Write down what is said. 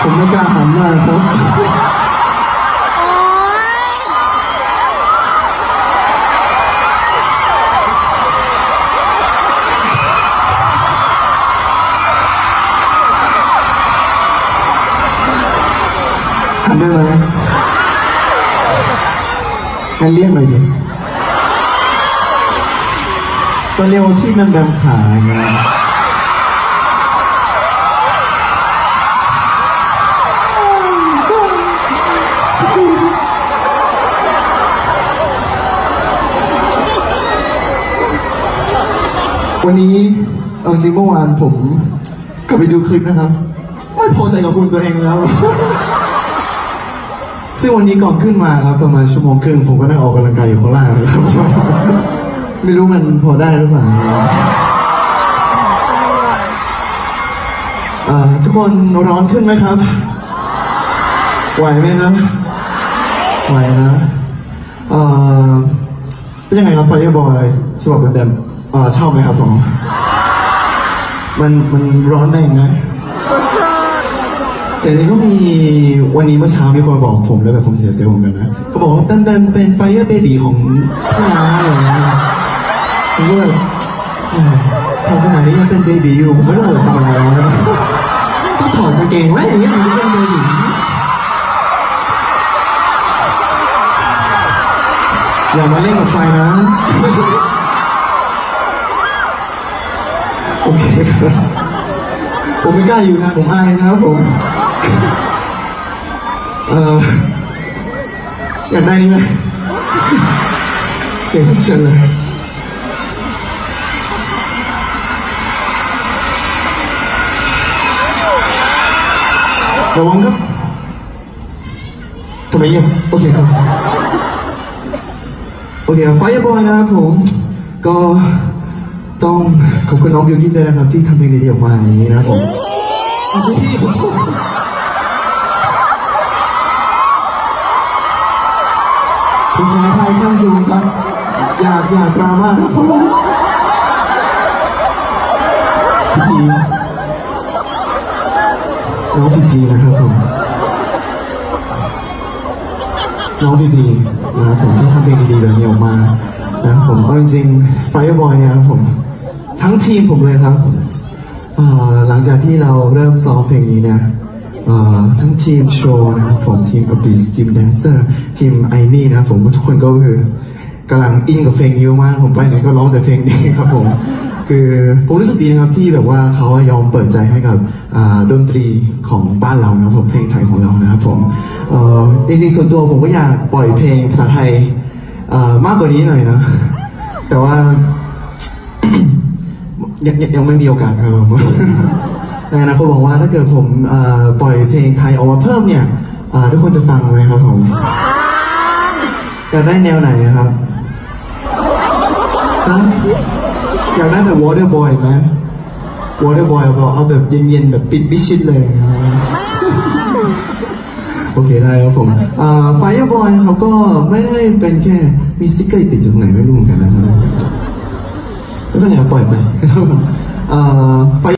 ผมไม่กล้าหันหน้าครับหันได้ไหมงั้นเรียกหน่อยดิก็เรียกว่าที่มันดำขาอย่างเงี้ย วันนี้เอาจริงเมื่อวานผมกลับไปดูคลิปนะครับ ไม่พอใจกับคุณตัวเองแล้ว ซึ่งวันนี้ก่อนขึ้นมาครับประมาณชั่วโมงครึ่งผมก็นั่งออกกำลังกายอยู่ข้างล่างนะครับ ไม่รู้มันพอได้หรือเปล่าอ่อทุกคนร้อนขึ้นไหมครับ ไหวไหมครับ ไหวนะเอ่อเป็นยังไงครับไฟบอยฉบับเดิม อ่อชอบไหมครับผม มันมันร้อนได้ยังไงแต่นี่ก็มีวันนี้เมื่อเช้ามีคนบอกผมแล้วแบบผมเสียเซลล์เหมือนกันนะเขาบอกว่าเป็นเป็นเป็นไฟเออร์เบบีของพี่น้าอะไรอย่างเงี้ยผมก็แบบเออทำขนาดนี้ยังเป็นเบบีอยู่ผมไม่รู้จะทำอะไรแล้วนะต้องถอดกางเกงไว้อย่างเงี้ยมันก็เป็นเบบีอย่ามาเล่นกับไฟนะ โอเคผมไม่กล้าอยู่นะผมอายนะครับผมเอออยากได้นี่ไหมโอเคเชิญเลยระวังครับทำไมเงียบโอเคครับ โอเคไฟบอยนะครับผม ก็ ต้องขอบคุณน้องบิวกินด้วยนะครับ ที่ทำเพลงดีๆออกมาอย่างนี้นะครับผมขอบคุณพี่ขอโทษคุณขออภัยขั้นสูงครับ อยากอยากดราม่าครับผมพิธีน้องพิธีนะครับผมน้องดีๆนะครับผมที่ทำเพลงดีๆแบบนี้ออกมานะครับผมเอาจริงๆ Fireboy เนี่ยครับผม ทั้งทีมผมเลยครับหลังจากที่เราเริ่มซ้อมเพลงนี้นี่ยเอ่อทั้งทีมโชว์นะครับผมทีมอบีสทีมแดนเซอร์ทีมไอมี่นะผมทุกคนก็คือกำลังอินกับเพลงนี้มากผมไปไหนก็ร้องแต่เพลงนี้ครับผมคือผมรู้สึกดีนะครับที่แบบว่าเขายอมเปิดใจให้กับดนตรีของบ้านเรานะครับผมเพลงไทยของเรานะครับผมจริงๆส่วนตัวผมก็อยากปล่อยเพลงภาษาไทยมากกว่านี้หน่อยนะ ยังยังยังไม่มีโอกาสครับผมในอนาคตบอกว่าถ้าเกิดผมเอ่อปล่อยเพลงไทยออกมาเพิ่มเนี่ยอ่าทุกคนจะฟังไหมครับผมอยากได้แนวไหนครับฮะอยากได้แบบ water boy ไหม water boy เอาเอาแบบเย็นๆแบบปิดบิชิดเลยนะครับโอเคได้ครับผมอ่า Fireboy นะครับก็ไม่ได้เป็นแค่มีสติ๊กเกอร์ติดอยู่ตรงไหนไม่รู้เหมือนกันนะครับ ไม่เป็น